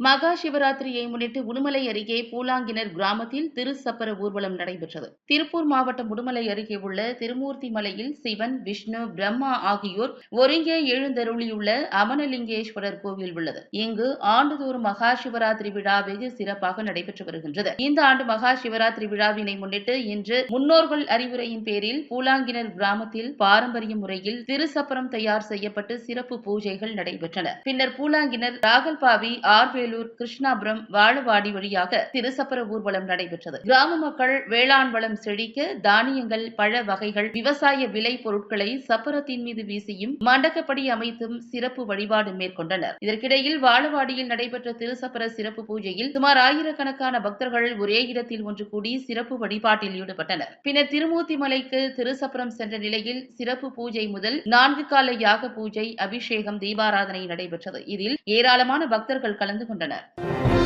மகா சிவராத்திரியை முன்னிட்டு உடுமலை அருகே பூலாங்கினர் கிராமத்தில் திருச்சப்பர ஊர்வலம் நடைபெற்றது. திருப்பூர் மாவட்டம் உடுமலை அருகே உள்ள திருமூர்த்தி மலையில் சிவன் விஷ்ணு பிரம்மா ஆகியோர் ஒருங்கே எழுந்தருளியுள்ள அமனலிங்கேஸ்வரர் கோவில் உள்ளது. இங்கு ஆண்டுதோறும் மகா சிவராத்திரி விழா வெகு சிறப்பாக நடைபெற்று வருகின்றது. இந்த ஆண்டு மகா சிவராத்திரி விழாவினை முன்னிட்டு இன்று முன்னோர்கள் அறிவுரையின் பேரில் பூலாங்கினர் கிராமத்தில் பாரம்பரிய முறையில் திருசப்பரம் தயார் செய்யப்பட்டு சிறப்பு பூஜைகள் நடைபெற்றன. பின்னர் பூலாங்கினர் ராகல்பாவி ஆர்வேலூர் கிருஷ்ணாபுரம் வாழவாடி வழியாக திருசப்பர ஊர்வலம் நடைபெற்றது. கிராம மக்கள் வேளாண் வளம் செழிக்க தானியங்கள் பழ வகைகள் விவசாய விலை பொருட்களை சப்பரத்தின் மீது வீசியும் மண்டக்கப்படி அமைத்தும் சிறப்பு வழிபாடு மேற்கொண்டனர். இதற்கிடையில் வாழவாடியில் நடைபெற்ற திருசப்பர சிறப்பு பூஜையில் சுமார் ஆயிரக்கணக்கான பக்தர்கள் ஒரே இடத்தில் ஒன்று கூடி சிறப்பு வழிபாட்டில் ஈடுபட்டனர். பின்னர் திருமூர்த்தி மலைக்கு திருசப்பரம் சென்ற நிலையில் சிறப்பு பூஜை முதல் நான்கு கால யாக பூஜை அபிஷேகம் தீபாராதனை நடைபெற்றது. இதில் ஏராளமான பக்தர்கள் கலந்து கொண்டனர். வருகின்றனர்